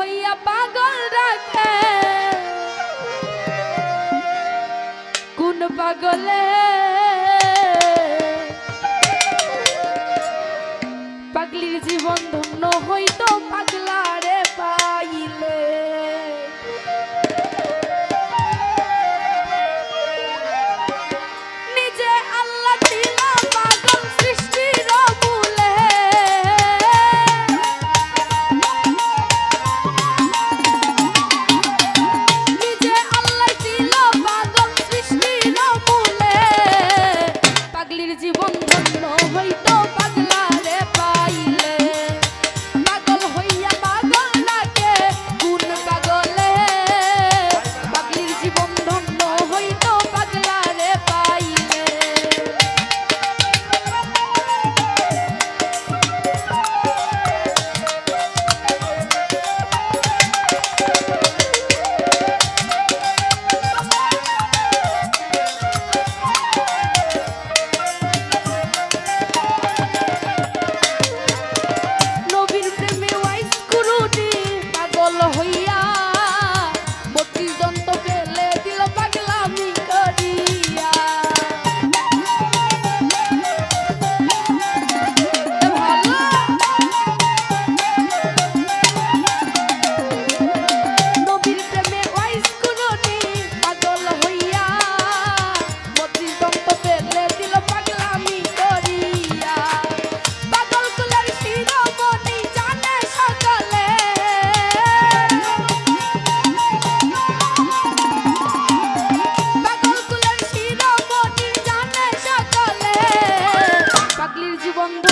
হইয়া পাগল রাখে কোন পাগলে জীবন